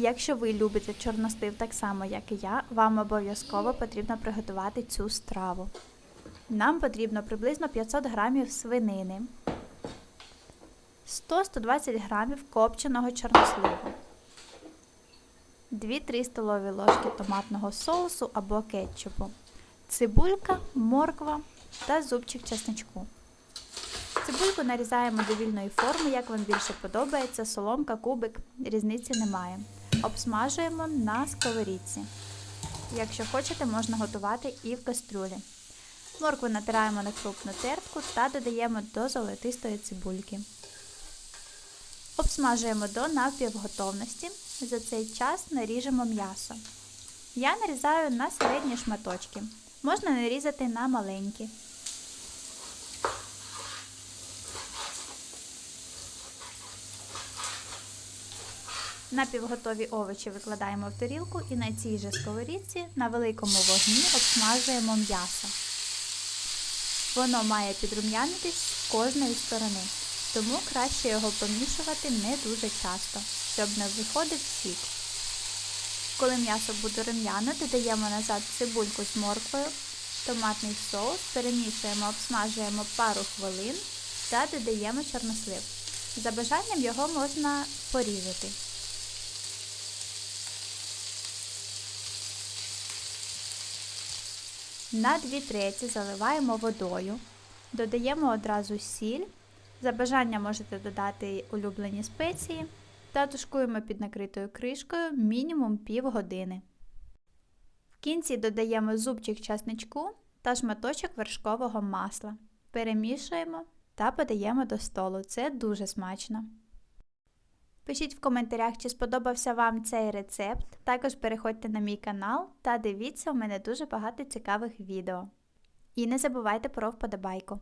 Якщо ви любите чорностив так само, як і я, вам обов'язково потрібно приготувати цю страву. Нам потрібно приблизно 500 грамів свинини, 100-120 грамів копченого чорносливу, 2-3 столові ложки томатного соусу або кетчупу, цибулька, морква та зубчик чесничку. Цибульку нарізаємо до вільної форми, як вам більше подобається, соломка, кубик, різниці немає. Обсмажуємо на сковорідці. Якщо хочете, можна готувати і в кастрюлі. Моркву натираємо на крупну тертку та додаємо до золотистої цибульки. Обсмажуємо до напівготовності. За цей час наріжемо м'ясо. Я нарізаю на середні шматочки. Можна нарізати на маленькі. Напівготові овочі викладаємо в тарілку і на цій же сковорідці на великому вогні обсмажуємо м'ясо. Воно має підрум'янитись з кожної сторони, тому краще його помішувати не дуже часто, щоб не виходив сік. Коли м'ясо буде рум'яне, додаємо назад цибульку з морквою, томатний соус, перемішуємо, обсмажуємо пару хвилин та додаємо чорнослив. За бажанням його можна порізати. На 2 треті заливаємо водою, додаємо одразу сіль. За бажанням можете додати улюблені спеції та тушкуємо під накритою кришкою мінімум півгодини. В кінці додаємо зубчик часничку та шматочок вершкового масла. Перемішуємо та подаємо до столу. Це дуже смачно. Пишіть в коментарях, чи сподобався вам цей рецепт. Також переходьте на мій канал та дивіться, у мене дуже багато цікавих відео. І не забувайте про вподобайку.